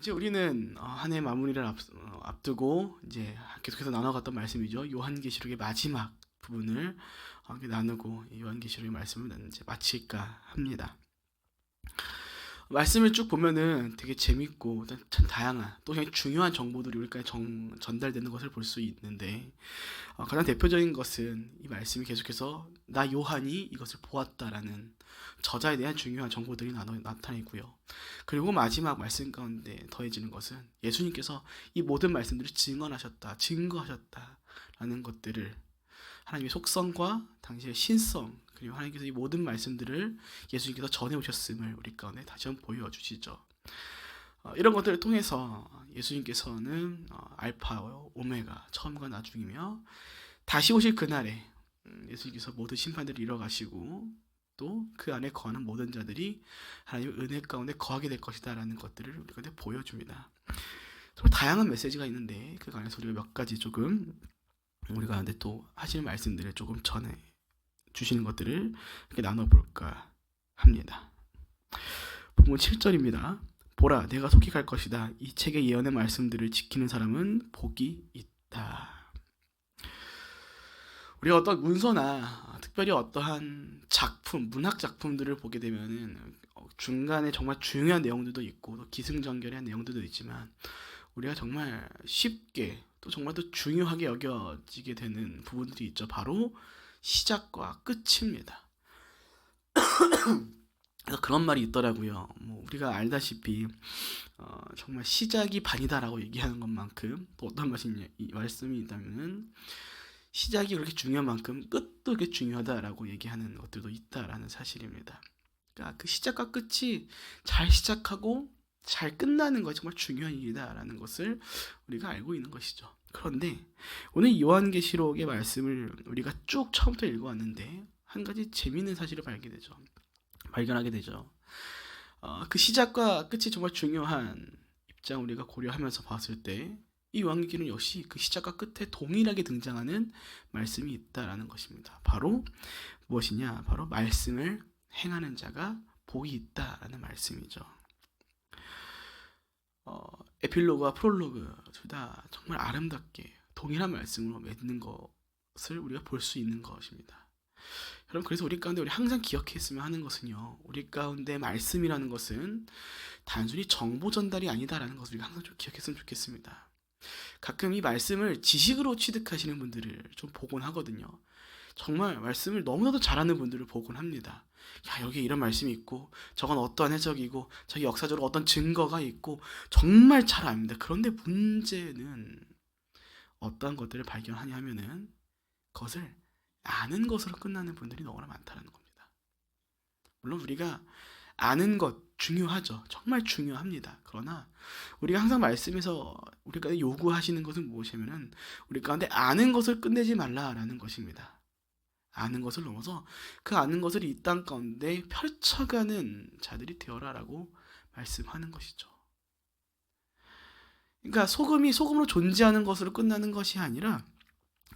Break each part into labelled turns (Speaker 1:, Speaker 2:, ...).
Speaker 1: 이제 우리는 어, 한해 마무리를 앞, 어, 앞두고 이제 계속해서 나눠갔던 말씀이죠. 요한계시록의 마지막 부분을 나누고 이 요한계시록의 말씀을 이제 마칠까 합니다. 말씀을 쭉 보면은 되게 재밌고 참- 참 다양한 또 굉장히 중요한 정보들이 우리까지 정, 전달되는 것을 볼 수 있는데 어, 가장 대표적인 것은 이 말씀이 계속해서 나 요한이 이것을 보았다라는 저자에 대한 중요한 정보들이 나, 나타내고요. 그리고 마지막 말씀 가운데 더해지는 것은 예수님께서 이 모든 말씀들을 증언하셨다, 증거하셨다라는 것들을 하나님의 속성과 당시의 신성 그리고 하나님께서 이 모든 말씀들을 예수님께서 전해 오셨음을 우리 가운데 다시 한번 보여주시죠. 어, 이런 것들을 통해서 예수님께서는 어, 알파와 오메가 처음과 나중이며 다시 오실 그날에 음, 예수님께서 모든 심판들을 이뤄가시고 또 그 안에 거하는 모든 자들이 하나님의 은혜 가운데 거하게 될 것이다라는 것들을 우리 가운데 보여줍니다. 정말 다양한 메시지가 있는데 그 안에서 우리가 몇 가지 조금 우리 가운데 또 하시는 말씀들을 조금 전해 주시는 것들을 이렇게 나눠볼까 합니다. 본문 7절입니다. 보라, 내가 속히 갈 것이다. 이 책의 예언의 말씀들을 지키는 사람은 복이 있다. 우리가 어떤 문서나 특별히 어떠한 작품, 문학 작품들을 보게 되면은 어, 중간에 정말 중요한 내용들도 있고 또 기승전결한 내용들도 있지만 우리가 정말 쉽게 또 정말 또 중요하게 여겨지게 되는 부분들이 있죠. 바로 시작과 끝입니다. 그래서 그런 말이 있더라고요. 뭐 우리가 알다시피 어, 정말 시작이 반이다라고 얘기하는 것만큼 또 어떤 말씀이 이 말씀이 있다면은 시작이 그렇게 중요한 만큼 끝도 그렇게 중요하다라고 얘기하는 것들도 있다라는 사실입니다. 그러니까 그 시작과 끝이 잘 시작하고 잘 끝나는 것이 정말 중요한 일이다라는 것을 우리가 알고 있는 것이죠. 그런데 오늘 요한계시록의 말씀을 우리가 쭉 처음부터 읽어왔는데 한 가지 재미있는 사실을 발견 되죠. 발견하게 되죠. 어, 그 시작과 끝이 정말 중요한 입장 우리가 고려하면서 봤을 때 이 요한계시록은 역시 그 시작과 끝에 동일하게 등장하는 말씀이 있다라는 것입니다. 바로 무엇이냐? 바로 말씀을 행하는 자가 복이 있다라는 말씀이죠. 어, 에필로그와 프롤로그 둘 다 정말 아름답게 동일한 말씀으로 맺는 것을 우리가 볼 수 있는 것입니다. 여러분 그래서 우리 가운데 우리 항상 기억했으면 하는 것은요. 우리 가운데 말씀이라는 것은 단순히 정보 전달이 아니다라는 것을 우리가 항상 좀 기억했으면 좋겠습니다. 가끔 이 말씀을 지식으로 취득하시는 분들을 좀 보곤 하거든요. 정말 말씀을 너무나도 잘하는 분들을 보곤 합니다. 야, 여기 이런 말씀이 있고, 저건 어떠한 해석이고, 저기 역사적으로 어떤 증거가 있고, 정말 잘 압니다. 그런데 문제는 어떠한 것들을 발견하냐 하면은, 그것을 아는 것으로 끝나는 분들이 너무나 많다는 겁니다. 물론 우리가 아는 것 중요하죠. 정말 중요합니다. 그러나 우리가 항상 말씀에서 우리가 요구하시는 것은 무엇이냐면은 우리 가운데 아는 것을 끝내지 말라라는 것입니다. 아는 것을 넘어서 그 아는 것을 이 땅 가운데 펼쳐가는 자들이 되어라라고 말씀하는 것이죠. 그러니까 소금이 소금으로 존재하는 것으로 끝나는 것이 아니라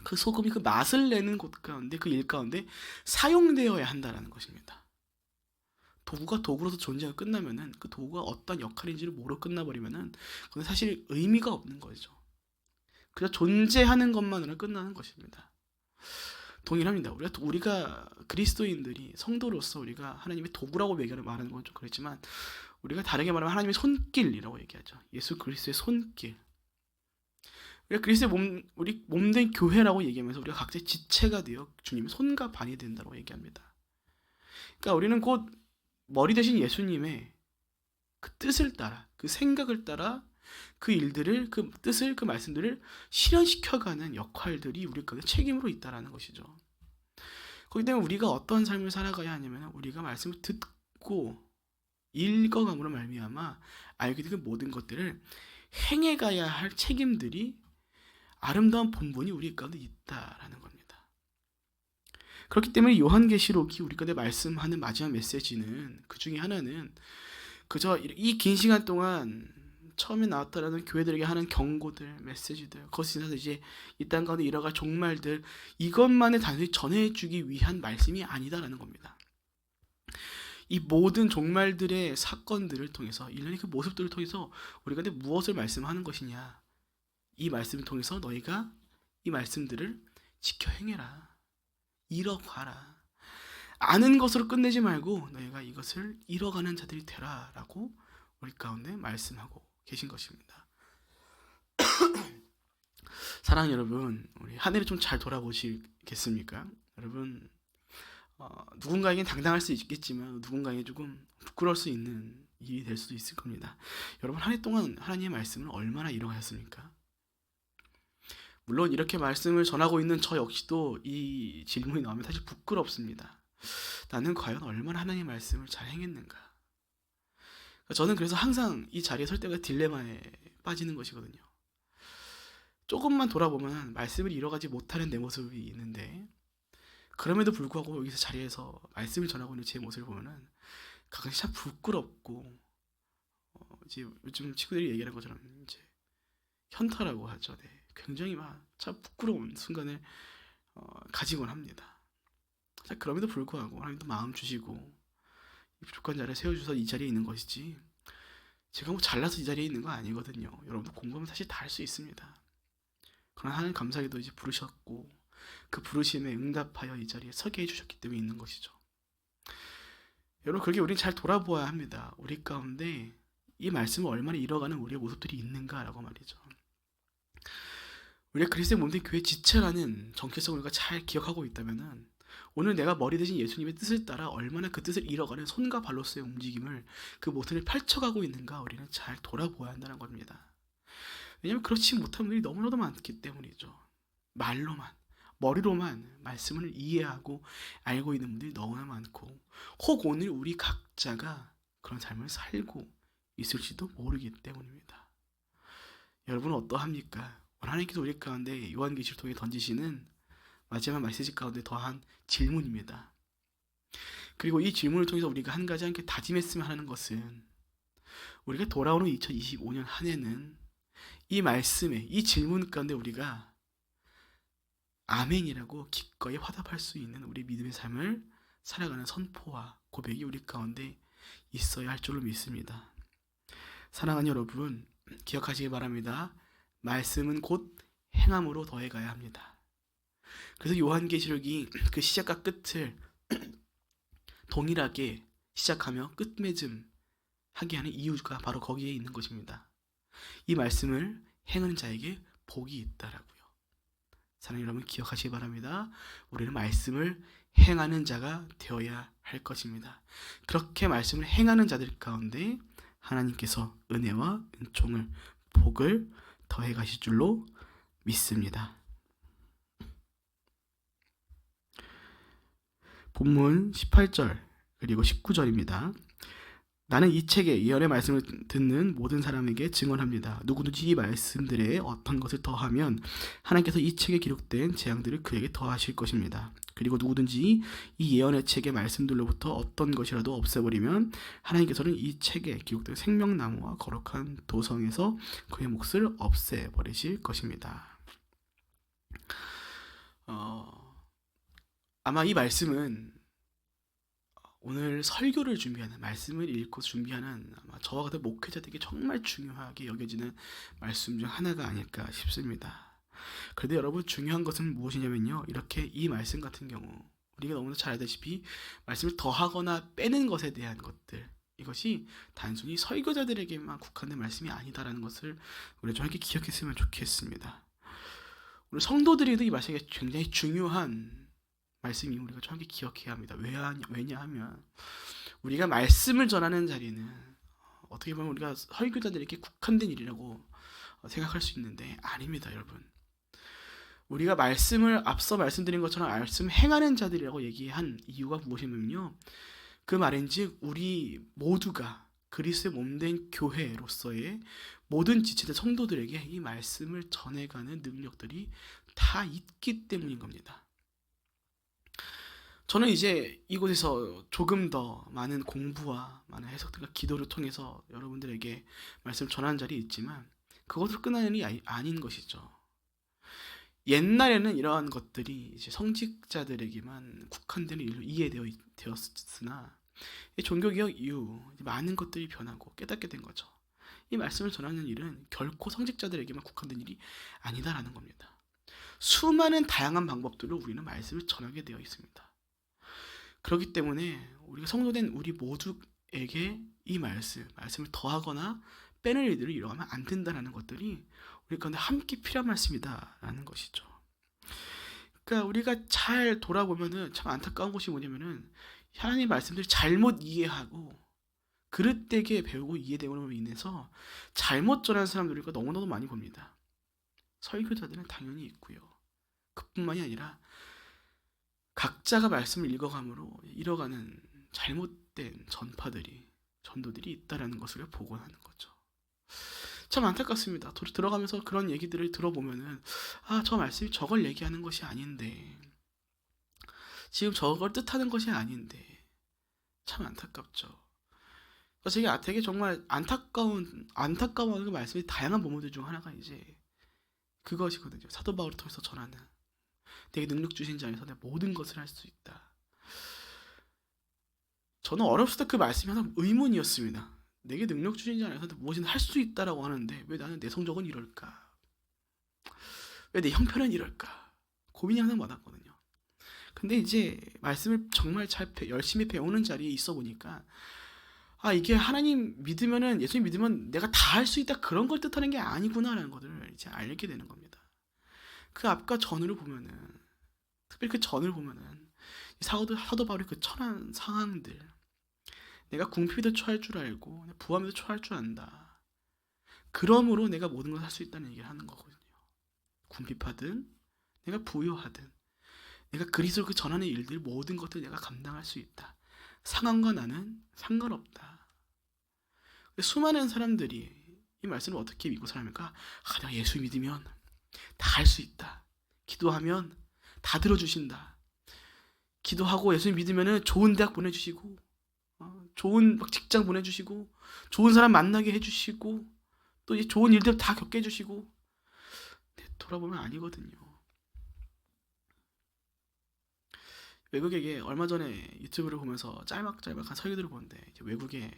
Speaker 1: 그 소금이 그 맛을 내는 곳 가운데 그 일 가운데 사용되어야 한다라는 것입니다. 도구가 도구로서 존재하고 끝나면은 그 도구가 어떤 역할인지를 모르고 끝나버리면은 그건 사실 의미가 없는 거죠. 그냥 존재하는 것만으로 끝나는 것입니다. 동일합니다. 우리가 우리가 그리스도인들이 성도로서 우리가 하나님의 도구라고 말하는 건 좀 그렇지만 우리가 다르게 말하면 하나님의 손길이라고 얘기하죠. 예수 그리스도의 손길. 우리가 그리스도의 몸 우리 몸된 교회라고 얘기하면서 우리가 각자 지체가 되어 주님의 손과 반이 된다고 얘기합니다. 그러니까 우리는 곧 머리 대신 예수님의 그 뜻을 따라 그 생각을 따라 그 일들을 그 뜻을 그 말씀들을 실현시켜가는 역할들이 우리 가운데 책임으로 있다라는 것이죠. 그렇기 때문에 우리가 어떤 삶을 살아가야 하냐면 우리가 말씀을 듣고 읽어감으로 말미암아 알게 된그 모든 것들을 행해가야 할 책임들이 아름다운 본분이 우리 가운데 있다라는 겁니다. 그렇기 때문에 요한계시록이 우리 가운데 말씀하는 마지막 메시지는 그 중에 하나는 그저 이 긴 시간 동안 처음에 나왔다라는 교회들에게 하는 경고들, 메시지들, 그것을 인해서 이제 이 땅 가운데 일어갈 종말들 이것만을 단순히 전해주기 위한 말씀이 아니다라는 겁니다. 이 모든 종말들의 사건들을 통해서 일련의 그 모습들을 통해서 우리가 근데 무엇을 말씀하는 것이냐? 이 말씀을 통해서 너희가 이 말씀들을 지켜 행해라. 이뤄가라. 아는 것으로 끝내지 말고 너희가 이것을 이뤄가는 자들이 되라라고 우리 가운데 말씀하고 계신 것입니다. 사랑하는 여러분, 우리 한 해를 좀잘 돌아보시겠습니까? 여러분, 어, 누군가에겐 당당할 수 있겠지만 누군가에게 조금 부끄러울 수 있는 일이 될 수도 있을 겁니다. 여러분 한 해 동안 하나님의 말씀을 얼마나 이뤄가셨습니까? 물론 이렇게 말씀을 전하고 있는 저 역시도 이 질문이 나오면 사실 부끄럽습니다. 나는 과연 얼마나 하나님의 말씀을 잘 행했는가? 저는 그래서 항상 이 자리에 설 때가 딜레마에 빠지는 것이거든요. 조금만 돌아보면 말씀을 이뤄가지 못하는 내 모습이 있는데 그럼에도 불구하고 여기서 자리에서 말씀을 전하고 있는 제 모습을 보면은 가끔씩 참 부끄럽고 어, 이제 요즘 친구들이 얘기하는 것처럼 이제 현타라고 하죠. 네. 굉장히 막 참 부끄러운 순간을 어, 가지곤 합니다. 자, 그럼에도 불구하고 하나님도 마음 주시고 이 부족한 자리에 세워주셔서 이 자리에 있는 것이지 제가 뭐 잘나서 이 자리에 있는 거 아니거든요. 여러분도 공부하면 사실 다 할 수 있습니다. 그러나 하나님 감사하게도 이제 부르셨고 그 부르심에 응답하여 이 자리에 서게 해주셨기 때문에 있는 것이죠. 여러분 그렇게 우리는 잘 돌아보아야 합니다. 우리 가운데 이 말씀을 얼마나 이뤄가는 우리의 모습들이 있는가라고 말이죠. 우리가 그리스도의 몸된 교회 지체라는 정체성을 우리가 잘 기억하고 있다면은 오늘 내가 머리 대신 예수님의 뜻을 따라 얼마나 그 뜻을 이뤄가는 손과 발로서의 움직임을 그 모습을 펼쳐가고 있는가 우리는 잘 돌아보아야 한다는 겁니다. 왜냐하면 그렇지 못한 분들이 너무나도 많기 때문이죠. 말로만 머리로만 말씀을 이해하고 알고 있는 분들이 너무나 많고 혹 오늘 우리 각자가 그런 삶을 살고 있을지도 모르기 때문입니다. 여러분은 어떠합니까? 하나님께서 우리 가운데 요한계시를 통해 던지시는 마지막 메시지 가운데 더한 질문입니다. 그리고 이 질문을 통해서 우리가 한 가지 함께 다짐했으면 하는 것은 우리가 돌아오는 2025년 한 해는 이 말씀에 이 질문 가운데 우리가 아멘이라고 기꺼이 화답할 수 있는 우리 믿음의 삶을 살아가는 선포와 고백이 우리 가운데 있어야 할 줄로 믿습니다. 사랑하는 여러분, 기억하시기 바랍니다. 말씀은 곧 행함으로 더해가야 합니다. 그래서 요한계시록이 그 시작과 끝을 동일하게 시작하며 끝맺음 하게 하는 이유가 바로 거기에 있는 것입니다. 이 말씀을 행하는 자에게 복이 있다라고요. 사랑하는 여러분 기억하시기 바랍니다. 우리는 말씀을 행하는 자가 되어야 할 것입니다. 그렇게 말씀을 행하는 자들 가운데 하나님께서 은혜와 은총을 복을 더해 가실 줄로 믿습니다. 본문 18절 그리고 19절입니다. 나는 이 책의 예언의 말씀을 듣는 모든 사람에게 증언합니다. 누구든지 이 말씀들에 어떤 것을 더하면 하나님께서 이 책에 기록된 재앙들을 그에게 더하실 것입니다. 그리고 누구든지 이 예언의 책의 말씀들로부터 어떤 것이라도 없애버리면 하나님께서는 이 책에 기록된 생명나무와 거룩한 도성에서 그의 몫을 없애버리실 것입니다. 어, 아마 이 말씀은 오늘 설교를 준비하는 말씀을 읽고 준비하는 아마 저와 같은 목회자들에게 정말 중요하게 여겨지는 말씀 중 하나가 아닐까 싶습니다. 그런데 여러분 중요한 것은 무엇이냐면요. 이렇게 이 말씀 같은 경우 우리가 너무나 잘 알다시피 말씀을 더하거나 빼는 것에 대한 것들 이것이 단순히 설교자들에게만 국한된 말씀이 아니다라는 것을 우리가 좀 함께 기억했으면 좋겠습니다. 우리 성도들에도 이 말씀이 굉장히 중요한 말씀이 우리가 좀 함께 기억해야 합니다. 왜냐하면 우리가 말씀을 전하는 자리는 어떻게 보면 우리가 설교자들에게 국한된 일이라고 생각할 수 있는데 아닙니다, 여러분. 우리가 말씀을 앞서 말씀드린 것처럼 말씀 행하는 자들이라고 얘기한 이유가 무엇이냐면요. 그 말인즉 우리 모두가 그리스도의 몸된 교회로서의 모든 지체된 성도들에게 이 말씀을 전해가는 능력들이 다 있기 때문인 겁니다. 저는 이제 이곳에서 조금 더 많은 공부와 많은 해석들과 기도를 통해서 여러분들에게 말씀 전하는 자리에 있지만 그것으로 끝나는 일이 아닌 것이죠. 옛날에는 이러한 것들이 이제 성직자들에게만 국한되는 일로 이해되어 되었으나 이 종교 개혁 이후 많은 것들이 변하고 깨닫게 된 거죠. 이 말씀을 전하는 일은 결코 성직자들에게만 국한된 일이 아니다라는 겁니다. 수많은 다양한 방법들로 우리는 말씀을 전하게 되어 있습니다. 그렇기 때문에 우리가 성도된 우리 모두에게 이 말씀, 말씀을 더하거나 빼는 일들을 이뤄가면 안 된다는 것들이 우리 가운데 함께 필요한 말씀이다라는 것이죠. 그러니까 우리가 잘 돌아보면은 참 안타까운 것이 뭐냐면은 하나님 말씀들을 잘못 이해하고 그릇되게 배우고 이해됨으로 인해서 잘못 전하는 사람들이 너무나도 많이 봅니다. 설교자들은 당연히 있고요. 그뿐만이 아니라 각자가 말씀을 읽어감으로 잃어가는 잘못된 전파들이 전도들이 있다라는 것을 복원하는 거죠. 참 안타깝습니다. 도- 들어가면서 그런 얘기들을 들어보면은 아 저 말씀이 저걸 얘기하는 것이 아닌데 지금 저걸 뜻하는 것이 아닌데 참 안타깝죠. 그래서 이게 되게 정말 안타까운 안타까운 그 말씀이 다양한 부분들 중 하나가 이제 그것이거든요. 사도 바울을 통해서 전하는 내게 능력 주신 자 안에서 내 모든 것을 할 수 있다. 저는 어렸을 때 그 말씀이 항상 의문이었습니다. 내게 능력 주신 자 안에서 무엇이든 할 수 있다라고 하는데 왜 나는 내 성적은 이럴까? 왜 내 형편은 이럴까? 고민이 항상 많았거든요. 근데 이제 말씀을 정말 잘 배- 열심히 배우는 자리에 있어 보니까 아 이게 하나님 믿으면은 예수님 믿으면 내가 다 할 수 있다 그런 걸 뜻하는 게 아니구나라는 것을 이제 알게 되는 겁니다. 그 앞과 전으로 보면은 특별히 그 전을 보면은 이 사도 사도 바울의 그 천한 상황들 내가 궁핍에도 처할 줄 알고 부함에도 처할 줄 안다. 그러므로 내가 모든 걸 할 수 있다는 얘기를 하는 거거든요. 궁핍하든 내가 부유하든 내가 그리스도를 그 전하는 일들 모든 것들 내가 감당할 수 있다. 상황과 나는 상관없다. 수많은 사람들이 이 말씀을 어떻게 믿고 살합니까? 아, 내가 예수 믿으면 다 할 수 있다. 기도하면 다 들어주신다. 기도하고 예수 믿으면 좋은 대학 보내주시고 어, 좋은 막 직장 보내주시고 좋은 사람 만나게 해주시고 또이 좋은 일들 다 겪게 해주시고 돌아보면 아니거든요. 외국에게 얼마 전에 유튜브를 보면서 짤막짤막한 설교들을 보는데 외국에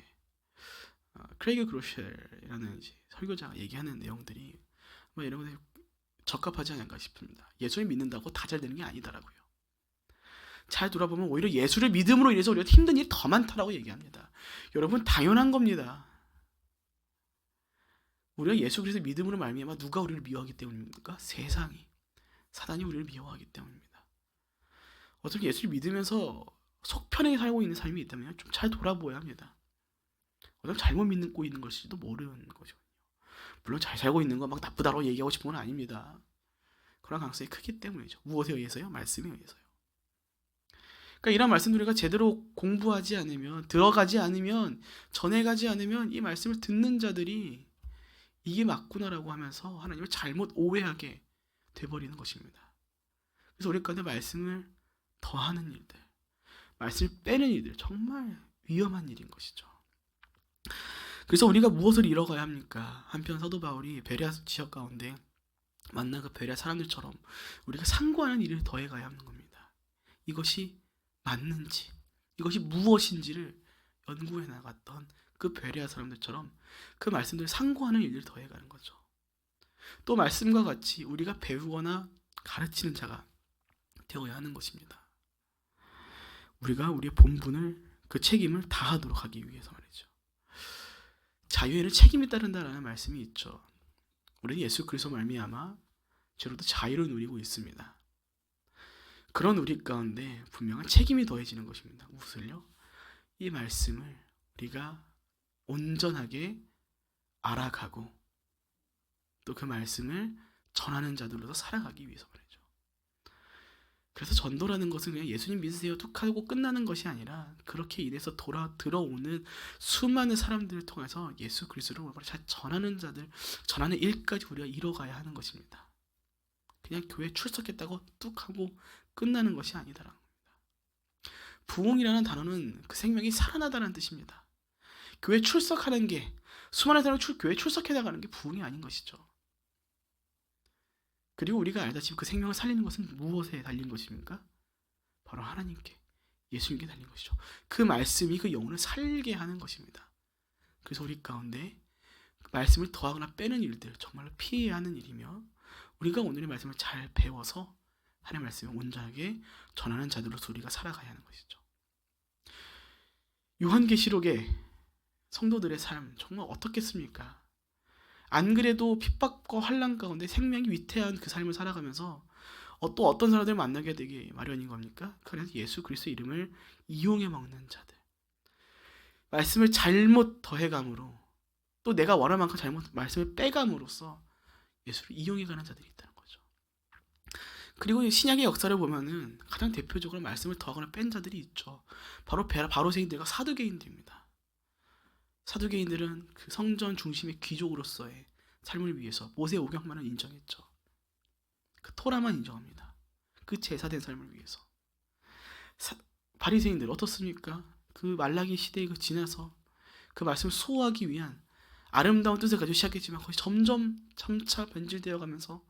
Speaker 1: 어, 크레이그 그로쉘이라는 설교자가 얘기하는 내용들이 뭐 이런 적합하지 않을까 싶습니다. 예수를 믿는다고 다 잘 되는 게 아니다라고요. 잘 돌아보면 오히려 예수를 믿음으로 인해서 우리가 힘든 일이 더 많다라고 얘기합니다. 여러분 당연한 겁니다. 우리가 예수 그리스도 믿음으로 말미암아 누가 우리를 미워하기 때문입니까? 세상이 사단이 우리를 미워하기 때문입니다. 어떻게 예수를 믿으면서 속 편하게 살고 있는 삶이 있다면 좀 잘 돌아보아야 합니다. 어쩌면 잘못 믿고 있는 것일지도 모르는 거죠. 물론 잘 살고 있는 거막 나쁘다고 얘기하고 싶은 건 아닙니다. 그런 가능성이 크기 때문이죠. 무엇에 의해서요? 말씀에 의해서요. 그러니까 이런 말씀들 우리가 제대로 공부하지 않으면 들어가지 않으면 전해가지 않으면 이 말씀을 듣는 자들이 이게 맞구나라고 하면서 하나님을 잘못 오해하게 돼버리는 것입니다. 그래서 우리 가운데 말씀을 더하는 일들, 말씀을 빼는 일들 정말 위험한 일인 것이죠. 그래서 우리가 무엇을 잃어가야 합니까? 한편 사도 바울이 베레아 지역 가운데 만난 그 베레아 사람들처럼 우리가 상고하는 일을 더해가야 하는 겁니다. 이것이 맞는지, 이것이 무엇인지를 연구해 나갔던 그 베레아 사람들처럼 그 말씀들을 상고하는 일을 더해가는 거죠. 또 말씀과 같이 우리가 배우거나 가르치는 자가 되어야 하는 것입니다. 우리가 우리의 본분을 그 책임을 다하도록 하기 위해서 말이죠. 자유에는 책임이 따른다라는 말씀이 있죠. 우리는 예수 그리스도 말미암아 죄로도 자유를 누리고 있습니다. 그런 우리 가운데 분명한 책임이 더해지는 것입니다. 무엇을요? 이 말씀을 우리가 온전하게 알아가고 또 그 말씀을 전하는 자들로서 살아가기 위해서 말이죠. 그래서 전도라는 것은 그냥 예수님 믿으세요 툭 하고 끝나는 것이 아니라 그렇게 인해서 돌아 들어오는 수많은 사람들을 통해서 예수 그리스도를 잘 전하는 자들 전하는 일까지 우리가 이뤄가야 하는 것입니다. 그냥 교회 출석했다고 뚝 하고 끝나는 것이 아니다라는 겁니다. 부흥이라는 단어는 그 생명이 살아나다는 뜻입니다. 교회 출석하는 게 수많은 사람이 출, 교회 출석해 나가는 게 부흥이 아닌 것이죠. 그리고 우리가 알다시피 그 생명을 살리는 것은 무엇에 달린 것입니까? 바로 하나님께 예수님께 달린 것이죠. 그 말씀이 그 영혼을 살게 하는 것입니다. 그래서 우리 가운데 그 말씀을 더하거나 빼는 일들 정말로 피해야 하는 일이며 우리가 오늘의 말씀을 잘 배워서 하나님의 말씀을 온전하게 전하는 자들로서 우리가 살아가야 하는 것이죠. 요한계시록의 성도들의 삶 정말 어떻겠습니까? 안 그래도 핍박과 환란 가운데 생명이 위태한 그 삶을 살아가면서 어, 또 어떤 사람들 만나게 되기 마련인 겁니까? 그래서 예수 그리스도 이름을 이용해 먹는 자들. 말씀을 잘못 더해감으로 또 내가 원할 만큼 잘못 말씀을 빼감으로써 예수를 이용해 가는 자들이 있다는 거죠. 그리고 이 신약의 역사를 보면은 가장 대표적으로 말씀을 더하거나 뺀 자들이 있죠. 바로 바로새인들과 사두개인들입니다. 사두개인들은 그 성전 중심의 귀족으로서의 삶을 위해서 모세 오경만을 인정했죠. 그 토라만 인정합니다. 그 제사된 삶을 위해서. 사, 바리새인들 어떻습니까? 그 말라기 시대에 그 지나서 그 말씀을 수호하기 위한 아름다운 뜻을 가지고 시작했지만 거의 점점 점차 변질되어 가면서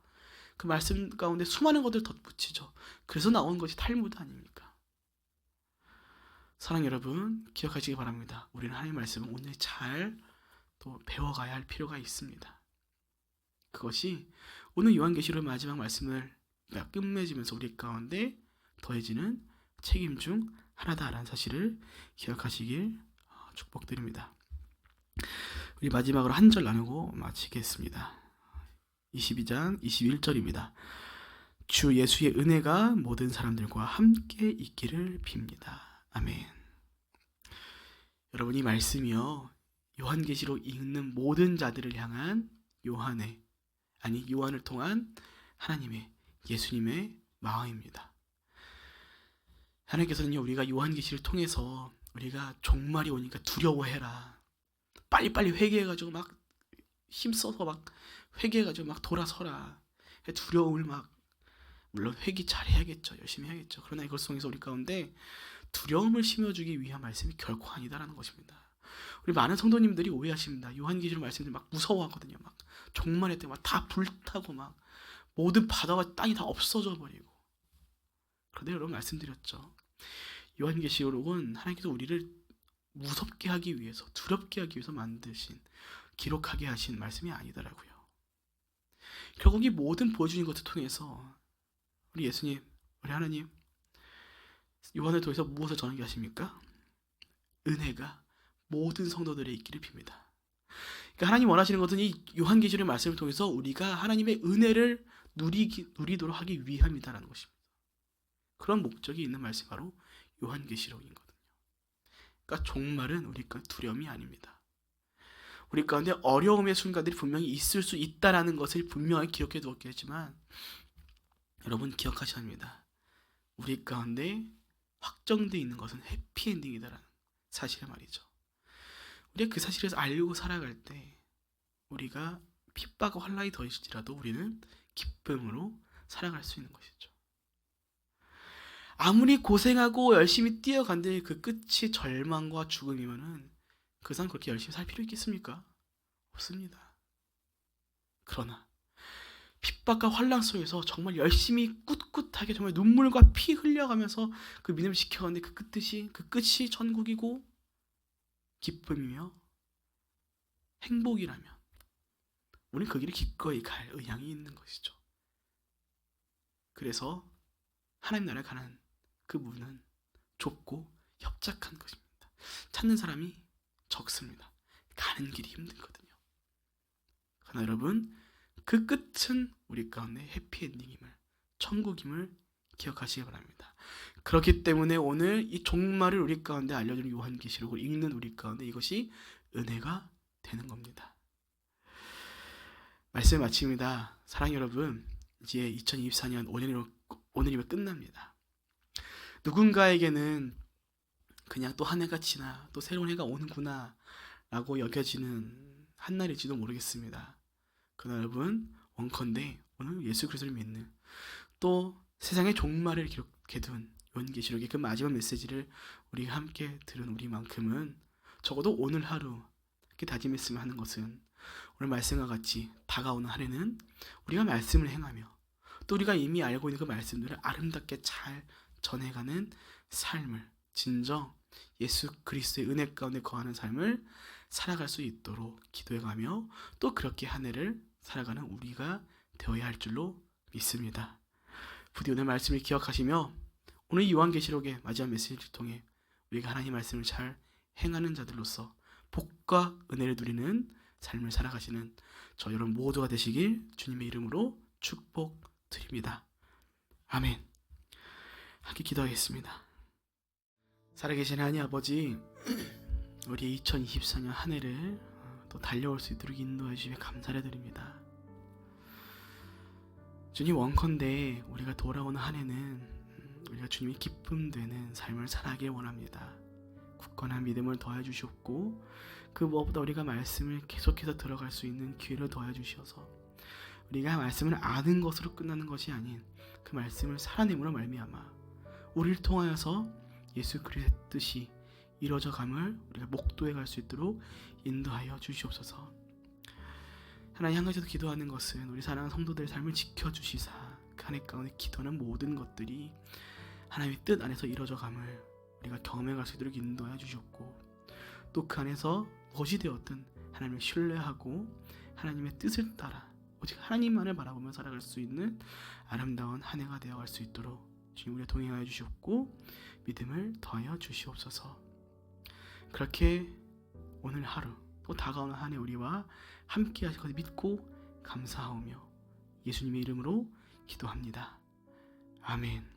Speaker 1: 그 말씀 가운데 수많은 것들을 덧붙이죠. 그래서 나온 것이 탈무드 아닙니까? 사랑 여러분 기억하시기 바랍니다. 우리는 하나님의 말씀을 오늘 잘 또 배워가야 할 필요가 있습니다. 그것이 오늘 요한계시록 마지막 말씀을 끝맺으면서 우리 가운데 더해지는 책임 중 하나다라는 사실을 기억하시길 어, 축복드립니다. 우리 마지막으로 한 절 나누고 마치겠습니다. 22장 21절입니다. 주 예수의 은혜가 모든 사람들과 함께 있기를 빕니다. 아멘. 여러분 이 말씀이요 요한계시록 읽는 모든 자들을 향한 요한의 아니 요한을 통한 하나님의 예수님의 마음입니다. 하나님께서는요 우리가 요한계시를 통해서 우리가 종말이 오니까 두려워해라. 빨리빨리 회개해가지고 막 힘써서 막 회개해가지고 막 돌아서라. 두려움을 막 물론 회개 잘해야겠죠. 열심히 해야겠죠. 그러나 이걸 통해서 우리 가운데 두려움을 심어주기 위한 말씀이 결코 아니다라는 것입니다. 우리 많은 성도님들이 오해하십니다. 요한계시록 말씀들 막 무서워하거든요. 막 종말의 때막 다 불타고 막 모든 바다와 땅이 다 없어져 버리고. 그런데 여러분 말씀드렸죠. 요한계시록은 하나님께서 우리를 무섭게 하기 위해서 두렵게 하기 위해서 만드신 기록하게 하신 말씀이 아니더라고요. 결국 이 모든 보여주신 것을 통해서 우리 예수님, 우리 하나님 요한을 통해서 무엇을 전하게 하십니까? 은혜가 모든 성도들의 있기를 빕니다. 그러니까 하나님 원하시는 것은 이 요한계시록의 말씀을 통해서 우리가 하나님의 은혜를 누리기, 누리도록 하기 위함이다라는 것입니다. 그런 목적이 있는 말씀이 바로 요한계시록이거든요. 그러니까 종말은 우리 가 두려움이 아닙니다. 우리 가운데 어려움의 순간들이 분명히 있을 수 있다라는 것을 분명히 기억해 두었겠지만 여러분 기억하셔야 합니다. 우리 가운데 확정되어 있는 것은 해피엔딩이다라는 사실을 말이죠. 우리가 그 사실에서 알고 살아갈 때 우리가 핍박과 환란이 더해질지라도 우리는 기쁨으로 살아갈 수 있는 것이죠. 아무리 고생하고 열심히 뛰어간데 그 끝이 절망과 죽음이면은 그 사람 그렇게 열심히 살 필요 있겠습니까? 없습니다. 그러나 핍박과 환란 속에서 정말 열심히 꿋꿋하게 정말 눈물과 피 흘려가면서 그 믿음을 지켜가는데 그 끝이 그 끝이 천국이고 기쁨이며 행복이라면 우리는 그 길을 기꺼이 갈 의향이 있는 것이죠. 그래서 하나님 나라에 가는 그 문은 좁고 협착한 것입니다. 찾는 사람이 적습니다. 가는 길이 힘들거든요. 그러나 여러분 그 끝은 우리 가운데 해피엔딩임을 천국임을 기억하시기 바랍니다. 그렇기 때문에 오늘 이 종말을 우리 가운데 알려주는 요한계시록을 읽는 우리 가운데 이것이 은혜가 되는 겁니다. 말씀 마칩니다. 사랑 여러분, 이제 2024년 오늘이면, 오늘이면 끝납니다. 누군가에게는 그냥 또 한 해가 지나 또 새로운 해가 오는구나 라고 여겨지는 한 날일지도 모르겠습니다. 그러나 여러분 원컨대 오늘 예수 그리스도를 믿는 또 세상의 종말을 기록해 둔 요한계시록의 그 마지막 메시지를 우리가 함께 들은 우리만큼은 적어도 오늘 하루 이렇게 다짐했으면 하는 것은 오늘 말씀과 같이 다가오는 한 해는 우리가 말씀을 행하며 또 우리가 이미 알고 있는 그 말씀들을 아름답게 잘 전해가는 삶을 진정 예수 그리스도의 은혜 가운데 거하는 삶을 살아갈 수 있도록 기도해가며 또 그렇게 한 해를 살아가는 우리가 되어야 할 줄로 믿습니다. 부디 오늘 말씀을 기억하시며 오늘 요한계시록의 마지막 메시지를 통해 우리가 하나님 말씀을 잘 행하는 자들로서 복과 은혜를 누리는 삶을 살아가시는 저 여러분 모두가 되시길 주님의 이름으로 축복드립니다. 아멘. 함께 기도하겠습니다. 살아계신 하나님 아버지, 우리 2024년 한 해를 어, 또 달려올 수 있도록 인도해 주시며 감사를 드립니다. 주님 원컨대 우리가 돌아오는 한 해는 음, 우리가 주님이 기쁨 되는 삶을 살아가길 원합니다. 굳건한 믿음을 더해 주시옵고 그 무엇보다 우리가 말씀을 계속해서 들어갈 수 있는 기회를 더해 주시어서 우리가 말씀을 아는 것으로 끝나는 것이 아닌 그 말씀을 살아내므로 말미암아 우리를 통하여서 예수 그리스도의 뜻이 이루어져 감을 우리가 목도해 갈 수 있도록 인도하여 주시옵소서. 하나님 한 가지 더 기도하는 것은 우리 사랑하는 성도들의 삶을 지켜주시사 그 안에 가운데 기도하는 모든 것들이 하나님의 뜻 안에서 이루어져 감을 우리가 경험해 갈 수 있도록 인도하여 주셨고 또 그 안에서 무엇이 되었든 하나님을 신뢰하고 하나님의 뜻을 따라 오직 하나님만을 바라보며 살아갈 수 있는 아름다운 한 해가 되어갈 수 있도록 주님 우리와 동행하여 주셨고 믿음을 더하여 주시옵소서 그렇게 오늘 하루 또 다가오는 한 해 우리와 함께 하실 것을 믿고 감사하오며 예수님의 이름으로 기도합니다. 아멘